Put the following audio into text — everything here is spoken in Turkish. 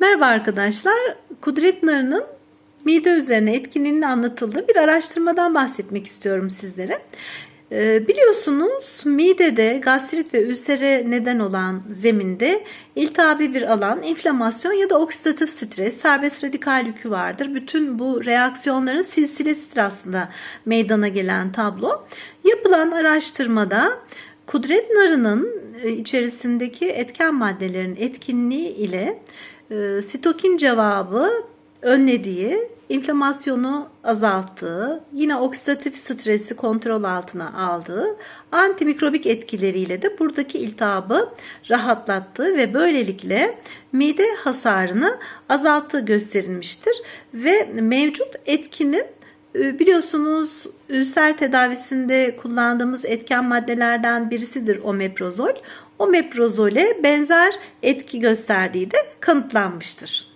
Merhaba arkadaşlar. Kudret narının mide üzerine etkinliğinin anlatıldığı bir araştırmadan bahsetmek istiyorum sizlere. Ee, biliyorsunuz midede gastrit ve ülsere neden olan zeminde iltihabi bir alan, inflamasyon ya da oksidatif stres, serbest radikal yükü vardır. Bütün bu reaksiyonların silsilesidir aslında meydana gelen tablo. Yapılan araştırmada kudret narının içerisindeki etken maddelerin etkinliği ile e, sitokin cevabı önlediği, inflamasyonu azalttığı, yine oksidatif stresi kontrol altına aldığı, antimikrobik etkileriyle de buradaki iltihabı rahatlattığı ve böylelikle mide hasarını azalttığı gösterilmiştir. Ve mevcut etkinin e, Biliyorsunuz ülser tedavisinde kullandığımız etken maddelerden birisidir omeprazol. Omeprazole benzer etki gösterdiği de kanıtlanmıştır.